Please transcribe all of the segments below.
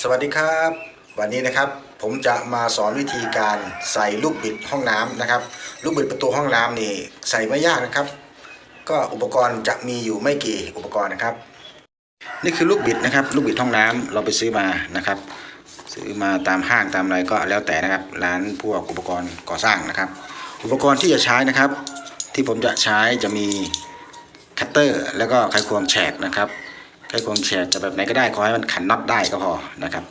สวัสดีครับ วันนี้นะครับผมจะมาสอนวิธีการใส่ลูกบิดห้องน้ำนะครับ ลูกบิดประตูห้องน้ำนี่ใส่ไม่ยากนะครับ ก็อุปกรณ์จะมีอยู่ไม่กี่อุปกรณ์นะครับ นี่คือลูกบิดนะครับ ลูกบิดห้องน้ำเราไปซื้อมานะครับ ซื้อมาตามห้างตามอะไรก็แล้วแต่นะครับ ร้านพวกอุปกรณ์ก่อสร้างนะครับ อุปกรณ์ที่จะใช้นะครับ ที่ผมจะใช้จะมีคัตเตอร์ แล้วก็ไขควงแฉกนะครับ ไขควงแฉกจะแบบไหนก็ได้ขอให้มันขันน็อตได้ก็พอนะครับ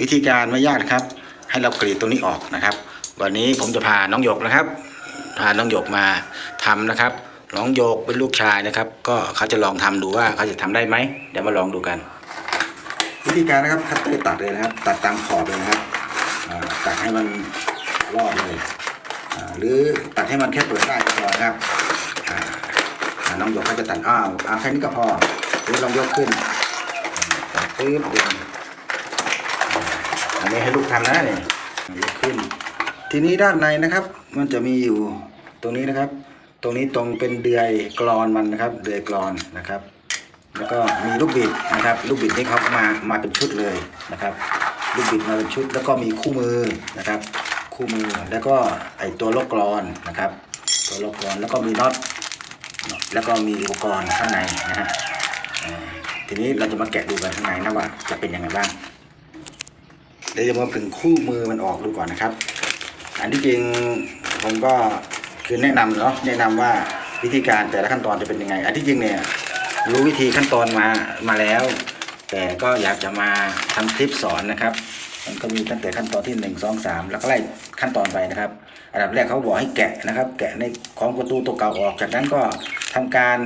วิธีการไม่ยากนะครับ ให้เรากรีดตรงนี้ออกนะครับ วันนี้ผมจะพาน้องหยกนะครับ พาน้องหยกมาทำนะครับน้องหยกเป็นลูกชายนะครับ ก็เขาจะลองทำดูว่าเขาจะทำได้ไหมเดี๋ยวมาลองดูกัน วิธีการนะครับคัตเตอร์ตัดเลยนะครับ ตัดตามขอบเลยนะครับตัดให้มันรอดเลยหรือตัดให้มันแค่เปิดได้ก็พอครับน้องหยกเขาจะตัดอ้าวเอาแค่นี้ก็พอ หรือลองยกขึ้นตัดปื๊บดึงอันนี้ให้ลูกทำนะนี่ยกขึ้น ทีนี้ด้านในนะครับ มันจะมีอยู่ตรงนี้นะครับ ตรงนี้ตรงเป็นเดือยกรอนมันนะครับ เดือยกรอนนะครับ แล้วก็มีลูกบิดนะครับ ลูกบิดนี่เขามามาเป็นชุดเลยนะครับลูกบิดมาเป็นชุด แล้วก็มีคู่มือนะครับ คู่มือแล้วก็ไอตัวล็อกกรอนนะครับ ตัวล็อกกรอนแล้วก็มีน็อตแล้วก็มีอุปกรณ์ข้างในนะฮะ ทีนี้เราจะมาแกะดูกันข้างในนะว่าจะเป็นยังไงบ้างเดี๋ยวจะมาผึ่งคู่มือมันออกดูก่อนนะครับ อันที่จริงผมก็คือแนะนำเนาะแนะนำว่าวิธีการแต่ละขั้นตอนจะเป็นยังไง อันที่จริงเนี่ยรู้วิธีขั้นตอนมามาแล้ว แต่ก็อยากจะมาทำคลิปสอนนะครับ มันก็มีตั้งแต่ขั้นตอนที่หนึ่งสองสามแล้วก็ไล่ขั้นตอนไปนะครับ อันดับแรกเขาบอกให้แกะนะครับ แกะในของประตูตัวเก่าออกจากนั้นก็ทำการ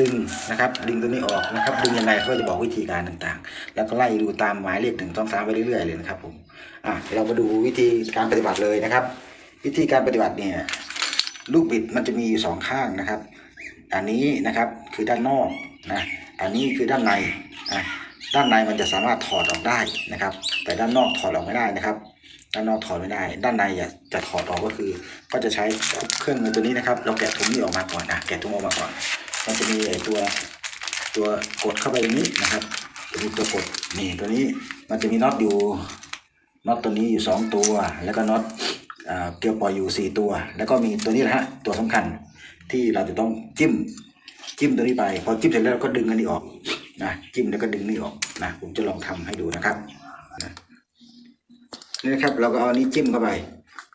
ดึงนะครับ ดึงตัวนี้ออกนะครับ ดึงยังไงเขาก็จะบอกวิธีการต่างๆ แล้วก็ไล่ดูตามหมายเลขหนึ่งสองสามไปเรื่อยๆเลยนะครับผมอะเรามาดูวิธีการปฏิบัติเลยนะครับ วิธีการปฏิบัติเนี่ยลูกบิดมันจะมีอยู่สองข้างนะครับ อันนี้นะครับคือด้านนอกนะอันนี้คือด้านในนะด้านในมันจะสามารถถอดออกได้นะครับ แต่ด้านนอกถอดออกไม่ได้นะครับ ด้านนอกถอดไม่ได้ ด้านในจะจะถอดออกก็คือ ก็จะใช้เครื่องมือตัวนี้นะครับ เราแกะถุงนี้ออกมาก่อนนะแกะถุงออกมาก่อน มันจะมีไอตัวตัวกดเข้าไปตรงนี้นะครับจะมีตัวกดนี่ตัวนี้มันจะมีน็อตอยู่น็อตตัวนี้อยู่สองตัว แล้วก็น็อตเกลียวปล่อยอยู่สี่ตัว แล้วก็มีตัวนี้นะฮะตัวสำคัญที่เราจะต้องจิ้มจิ้มตัวนี้ไป พอจิ้มเสร็จแล้วเราก็ดึงอันนี้ออกนะจิ้มแล้วก็ดึงนี่ออกนะผมจะลองทำให้ดูนะครับนะนี่นะครับเราก็เอาอันนี้จิ้มเข้าไป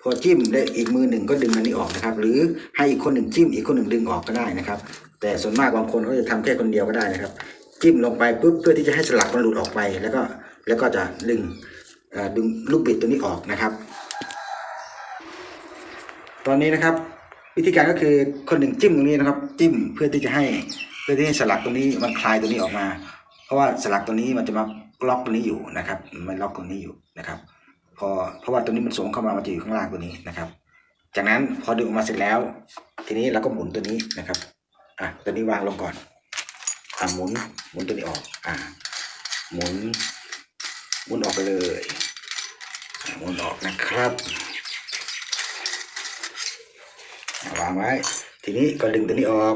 พอจิ้มได้อีกมือหนึ่งก็ดึงอันนี้ออกนะครับ หรือให้อีกคนหนึ่งจิ้มอีกคนหนึ่งดึงออกก็ได้นะครับ แต่ส่วนมากบางคนเขาจะทำแค่คนเดียวก็ได้นะครับ จิ้มลงไปปุ๊บเพื่อที่จะให้สลักมันหลุดออกไปแล้วก็แล้วก็จะดึงดึงลูกบิดตัวนี้ออกนะครับ ตอนนี้นะครับ วิธีการก็คือคนหนึ่งจิ้มตรงนี้นะครับ จิ้มเพื่อที่จะให้เพื่อที่ให้สลักตรงนี้มันคลายตัวนี้ออกมา เพราะว่าสลักตัวนี้มันจะมาล็อกตัวนี้อยู่นะครับ มันล็อกตรงนี้อยู่นะครับ พอเพราะว่าตัวนี้มันสวมเข้ามามันจะอยู่ข้างล่างตัวนี้นะครับ จากนั้นพอดึงออกมาเสร็จแล้ว ทีนี้เราก็หมุนตัวนี้นะครับ อะตัวนี้วางลงก่อนอะหมุนหมุนตัวนี้ออกอะหมุนหมุนออกไปเลยหมุนออกนะครับวางไว้ ทีนี้ก็ดึงตัวนี้ออก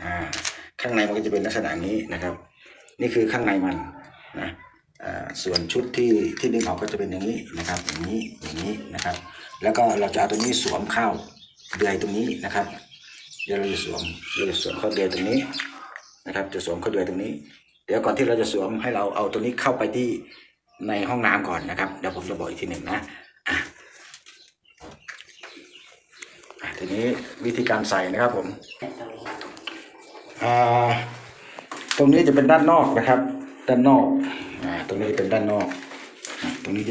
อ่าข้างในมันก็จะเป็นลักษณะนี้นะครับ นี่คือข้างในมันนะอ่าส่วนชุดที่ที่ดึงออกก็จะเป็นอย่างนี้นะครับ อย่างนี้อย่างนี้นะครับ แล้วก็เราจะเอาตัวนี้สวมเข้าเดือยตรงนี้นะครับ เดี๋ยวเราจะสวมเราจะสวมข้าเดือยตรงนี้นะครับ จะสวมข้าเดือยตรงนี้ เดี๋ยวก่อนที่เราจะสวมให้เราเอาตัวนี้เข้าไปที่ในห้องน้ำก่อนนะครับ เดี๋ยวผมจะบอกอีกทีหนึ่งนะอะอะทีนี้วิธีการใส่นะครับผมอ่าตรงนี้จะเป็นด้านนอกนะครับ ด้านนอกอ่าตรงนี้เป็นด้านนอกอตรงนี้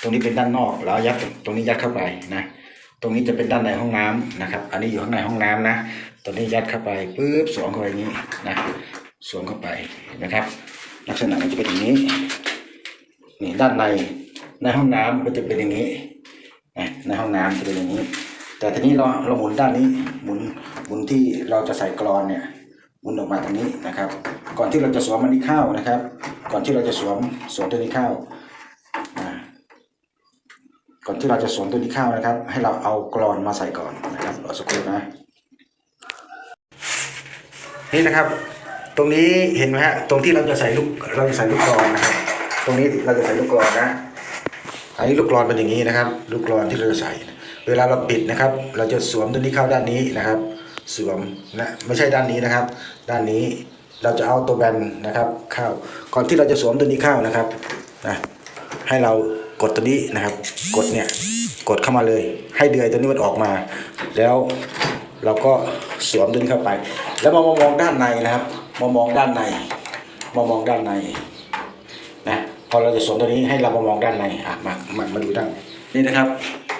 ตรงนี้เป็นด้านนอกแล้วยัดตรงนี้ยัดเข้าไปนะ ตรงนี้จะเป็นด้านในห้องน้ำนะครับ อันนี้อยู่ข้างในห้องน้ำนะตรงนี้ยัดเข้าไปปุ๊บสวมเข้าไปอย่างนี้นะสวมเข้าไปนะครับ ลักษณะมันจะเป็นอย่างนี้นี่ด้านในในห้องน้ำก็จะเป็นอย่างนี้ในห้องน้ำจะเป็นอย่างนี้ แต่ทีนี้เราเราหมุนด้านนี้หมุนหมุนที่เราจะใส่กรอนเนี่ยหมุนออกมาตรงนี้นะครับ ก่อนที่เราจะสวมมันนี้เข้านะครับ ก่อนที่เราจะสวมสวมตัวนี้เข้า ที่เราจะสวมตัวนี้เข้านะครับ ให้เราเอากรอนมาใส่ก่อนนะครับรอสักครู่นะนี่นะครับ ตรงนี้เห็นไหมฮะตรงที่เราจะใส่ลูกเราจะใส่ลูกกรอนนะครับตตรงนี้เราจะใส่ลูกกรอนนะอันนี้ลูกกรอนเป็นอย่างนี้นะครับ ลูกกรอนที่เราจะใส่ เวลาเราปิดนะครับ เราจะสวมตัวนี้เข้าด้านนี้นะครับ สวมนะไม่ใช่ด้านนี้นะครับ ด้านนี้เราจะเอาตัวแบนนะครับเข้าก่อนที่เราจะสวมตัวนี้เข้านะครับนะให้เรากดตัวนี้นะครับ กดเนี่ยกดเข้ามาเลย ให้เดือยตัวนี้มันออกมา แล้วเราก็สวมตัวนี้เข้าไป แล้วมามามองด้านในนะครับมามองด้านในมามองด้านในนะพอเราจะสวมตัวนี้ให้เรามามองด้านในอะมามามาดูด้านนี่นะครับ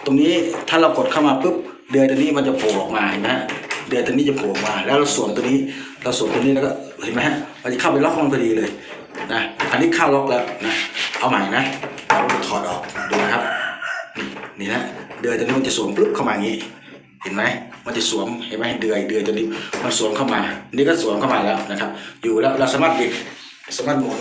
ตรงนี้ถ้าเรากดเข้ามาปุ๊บเดือยตัวนี้มันจะโผล่ออกมาเห็นไหมฮะเดือยตัวนี้จะโผล่ออกมา แล้วเราสวมตัวนี้ เราสวมตัวนี้แล้วก็เห็นไหมฮะมันจะเข้าไปล็อกมันพอดีเลยนะอันนี้เข้าล็อกแล้วนะเอาใหม่นะเราถอดออกดูนะครับ นี่นะเดือยตัวนี้มันจะสวมปุ๊บเข้ามาอย่างนี้ เห็นไหมมันจะสวมเห็นไหมเดือยเดือยตัวนี้มันสวมเข้ามา นี่ก็สวมเข้ามาแล้วนะครับ อยู่แล้วเราสามารถบิดสามารถหมุน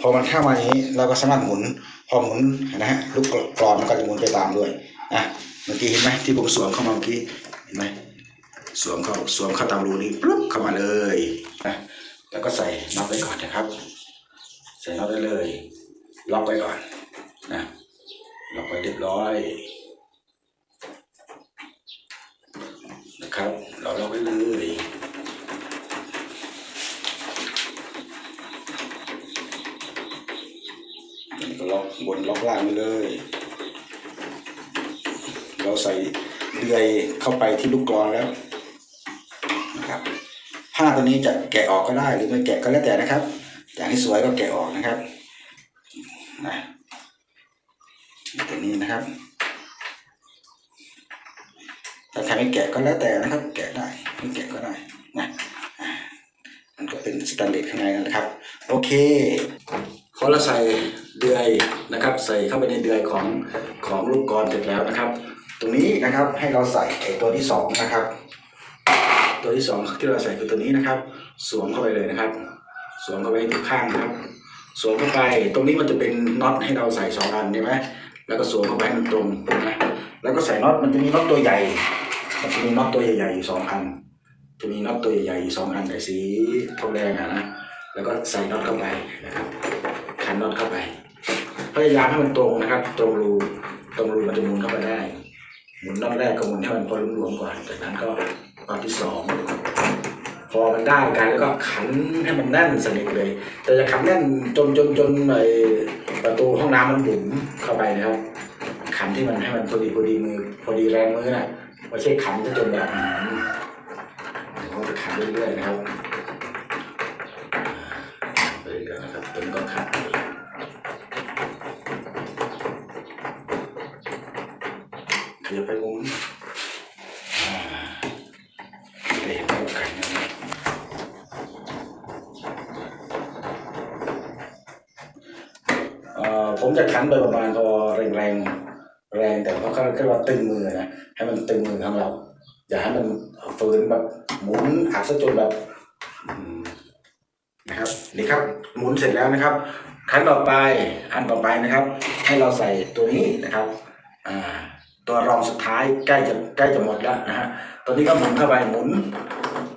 พอมันเข้ามาอย่างนี้เราก็สามารถหมุน พอหมุนนะฮะลูกกรอนมันก็จะหมุนไปตามด้วยนะเมื่อกี้เห็นไหมที่ผมสวมเข้ามาเมื่อกี้เห็นไหมสวมเข้าสวมเข้าตามรูนี้ปุ๊บเข้ามาเลยนะแล้วก็ใส่น็อตไว้ก่อนนะครับ ใส่น็อตได้เลยล็อกไว้ก่อนนะ ล็อกไว้เรียบร้อย นะครับ เราล็อกไว้เลยก็ล็อกบนล็อกล่างไปเลย เราใส่เดือยเข้าไปที่ลูกกรอนแล้วนะครับผ้าตัวนี้จะแกะออกก็ได้หรือไม่แกะก็แล้วแต่นะครับ อย่างที่สวยก็แกะออกนะครับนะ ตัวนี้นะครับ ถ้าใครไม่แกะก็แล้วแต่นะครับ แกะได้ไม่แกะก็ได้นะอ่มันก็เป็นสแตนเลสข้างในนั่นแหละครับ โอเคพอเราใส่เดือยนะครับ ใส่เข้าไปในเดือยของของลูกกรเสร็จแล้วนะครับ ตรงนี้นะครับให้เราใส่ไอตัวที่สองนะครับ ตัวที่สองที่เราใส่คือตัวนี้นะครับ สวมเข้าไปเลยนะครับ สวมเข้าไปทุกข้างนะครับสวมเข้าไปตรงนี้มันจะเป็นน็อตให้เราใส่สองอันใช่ไหม แล้วก็สวมเข้าไปให้มันตรงนะแล้วก็ใส่น็อตมันจะมีน็อตตัวใหญ่ มันจะมีน็อตตัวใหญ่ๆอยู่สองอันจะมีน็อตตัวใหญ่ๆอยู่สองอันแต่สีทองแดงอะนะแล้วก็ใส่น็อตเข้าไปนะครับขันน็อตเข้าไปพยายามให้มันตรงนะครับ ตรงรูตรงรูมันจะหมุนเข้าไปได้หมุนน็อตแรกก็หมุนให้มันพอรวมๆก่อนจากนั้นก็น็อตที่สอง พอมันได้กันแล้วก็ขันให้มันแน่นสนิทเลย แต่อย่าขันแน่นจนจนจนไอประตูห้องน้ำมันบุ๋มเข้าไปนะครับ ขันที่มันให้มันพอดีพอดีมือพอดีแรงมือน่ะไม่ใช่ขันจะจนแบบอืมเราจะขันเรื่อยๆนะครับไปเรื่อยๆนะครับจนก็ขันขยับไปมุม ผมจะขันโดยประมาณพอแรงแรงแรงแต่ว่าเขาเรียกว่าตึงมือนะให้มันตึงมือของเรา อย่าให้มันฝืนแบบหมุนหักซะจนแบบนะครับนี่ครับหมุนเสร็จแล้วนะครับขั้นต่อไปอันต่อไปนะครับ ให้เราใส่ตัวนี้นะครับตัวรองสุดท้ายใกล้จะใกล้จะหมดแล้วนะฮะตอนนี้ก็หมุนเข้าไปหมุน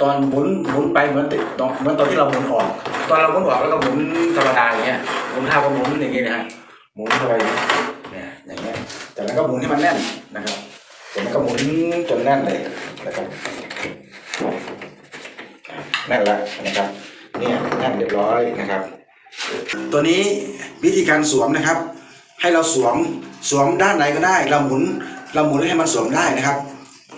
ตอนหมุนหมุนไปเหมือนติดเหมือนตอนที่เราหมุนออก ตอนเราหมุนออกแล้วก็หมุนธรรมดาอย่างเงี้ยหมุนท่าก็หมุนอย่างเงี้ยนะฮะ หมุนเข้าไปเนี่ยอย่างเงี้ยจากนั้นก็หมุนให้มันแน่นนะครับจากนั้นก็หมุนจนแน่นเลยนะครับแน่นแล้วนะครับเนี่ยแน่นเรียบร้อยนะครับ ตัวนี้วิธีการสวมนะครับ ให้เราสวมสวมด้านไหนก็ได้ เราหมุนเราหมุนให้มันสวมได้นะครับ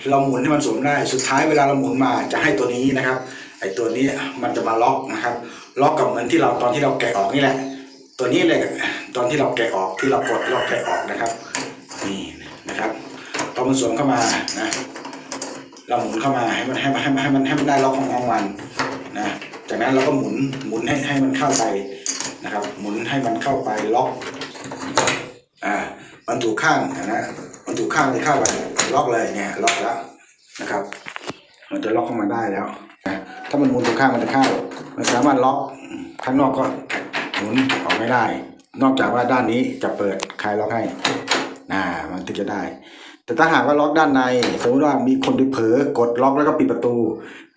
เราหมุนให้มันสวมได้สุดท้ายเวลาเราหมุนมาจะให้ตัวนี้นะครับไอ้ตัวนี้มันจะมาล็อกนะครับ ล็อกกับเหมือนที่เราตอนที่เราแกะออกนี่แหละ ตัวนี้เลย ตอนที่เราแกะออกที่เรากดล็อกแกะออกนะครับ นี่นะครับพอมันสวมเข้ามานะเราหมุนเข้ามาให้มันให้มันให้มันให้มันให้มันได้ล็อกของของมันนะจากนั้นเราก็หมุนหมุนให้ให้มันเข้าไปนะครับ หมุนให้มันเข้าไปล็อกอ่ามันถูกข้างนะมันถูกข้างเลยเข้าไปล็อกเลยเนี่ยล็อกแล้วนะครับ มันจะล็อกเข้ามาได้แล้วนะถ้ามันหมุนถูกข้างมันจะเข้ามันสามารถล็อกข้างนอกก็หมุนออกไม่ได้ นอกจากว่าด้านนี้จะเปิดคลายล็อกให้อ่ามันถึงจะได้ แต่ถ้าหากว่าล็อกด้านใน สมมติว่ามีคนไปเผลอกดล็อกแล้วก็ปิดประตู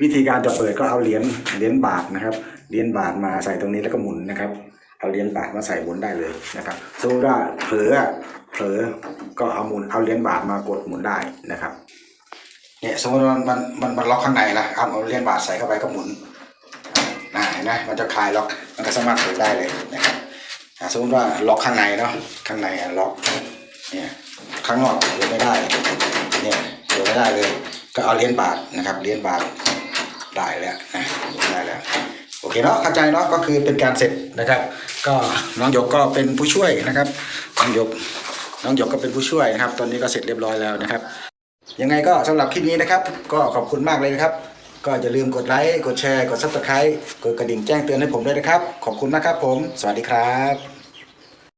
วิธีการจะเปิดก็เอาเหรียญเหรียญบาทนะครับเหรียญบาทมาใส่ตรงนี้แล้วก็หมุนนะครับ เอาเหรียญบาทมาใส่หมุนได้เลยนะครับสมมติว่าเผลอเผลอก็เอาหมุนเอาเหรียญบาทมากดหมุนได้นะครับเนี่ยสมมติว่ามันมันมันมันล็อกข้างในละเอาเหรียญบาทใส่เข้าไปก็หมุนนะเห็นไหมมันจะคลายล็อกมันก็สามารถเปิดได้เลยนะครับ สมมติว่าล็อกข้างในเนาะข้างในอะล็อกเนี่ยข้างนอกเปิดไม่ได้เนี่ยเปิดไม่ได้เลย ก็เอาเหรียญบาทนะครับเหรียญบาทได้แล้วนะได้แล้วโอเคเนาะเข้าใจเนาะก็คือเป็นการเสร็จนะครับ ก็น้องหยกก็เป็นผู้ช่วยนะครับน้องหยกน้องหยกก็เป็นผู้ช่วยนะครับ ตอนนี้ก็เสร็จเรียบร้อยแล้วนะครับ ยังไงก็สำหรับคลิปนี้นะครับ ก็ขอบคุณมากเลยนะครับ ก็อย่าลืมกดไลค์ กดแชร์ กดซับสไครต์กดกระดิ่งแจ้งเตือนให้ผมด้วยนะครับ ขอบคุณนะครับผม สวัสดีครับ